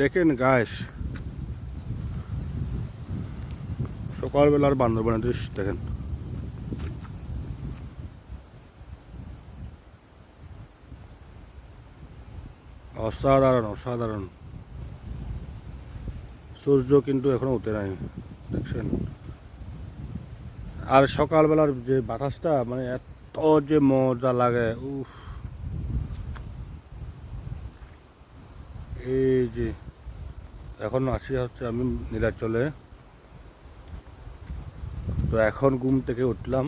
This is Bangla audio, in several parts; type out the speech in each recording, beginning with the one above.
দেখেন গাছ সকালবেলার বান্দরবানের দৃশ্য দেখেন। অসাধারণ অসাধারণ। সূর্য কিন্তু এখনও উঠে নাই, দেখছেন? আর সকালবেলার যে বাতাসটা মানে এত যে মজা লাগে, উফ। এই যে এখন আসি হচ্ছে আমি নীলাচলে। তো এখন ঘুম থেকে উঠলাম।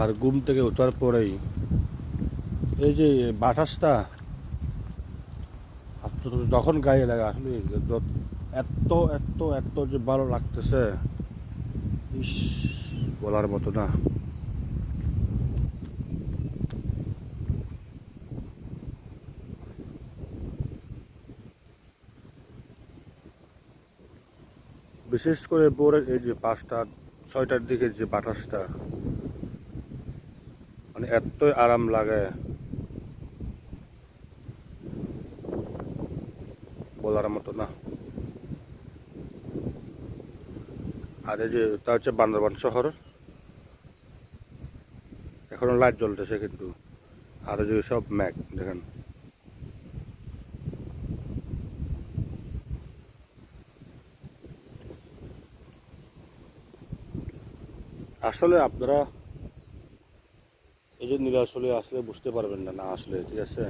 আর ঘুম থেকে ওঠার পরেই এই যে বাতাসটা যখন গায়ে লাগে আসলে এত এত এত যে ভালো লাগতেছে, ইস, বলার মতো না। বিশেষ করে বোরের এই যে পাঁচটা, ছয়টার দিকে যে বাতাসটা মানে এতই আরাম লাগে। বলার মতো না। আর এই যে তা হচ্ছে বান্দরবান শহর। এখনও লাইট জ্বলতেছে কিন্তু। আর যে সব ম্যাগ দেখেন। আসলে আপনারা এই যে নীলাচলে আসলে আসলে বুঝতে পারবেন না না আসলে, ঠিক আছে?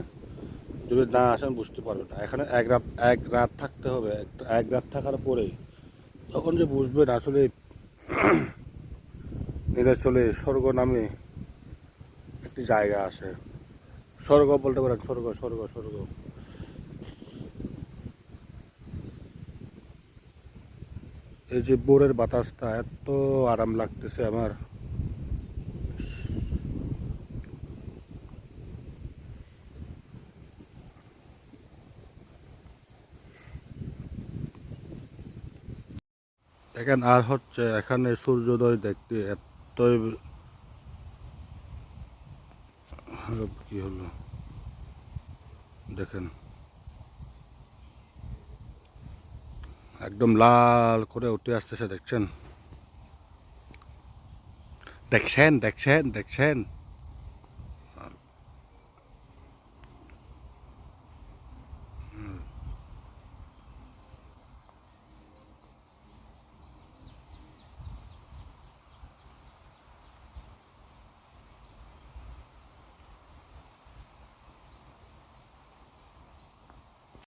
যদি না আসেন বুঝতে পারবেন না। এখানে এক রাত এক রাত থাকতে হবে। এক রাত থাকার পরে তখন যে বুঝবেন আসলে নীলাচলে স্বর্গ নামে একটি জায়গা আছে। স্বর্গ বলতে পারেন, স্বর্গ স্বর্গ স্বর্গ। এই যে বোরের বাতাসটা এত আরাম লাগতেছে আমার। দেখেন, আর হচ্ছে এখানে সূর্যোদয় দেখতে এতই কি হলো? দেখেন। একদম লাল করে উঠে আসতেছে দেখছেন? দেখছেন দেখছেন দেখছেন?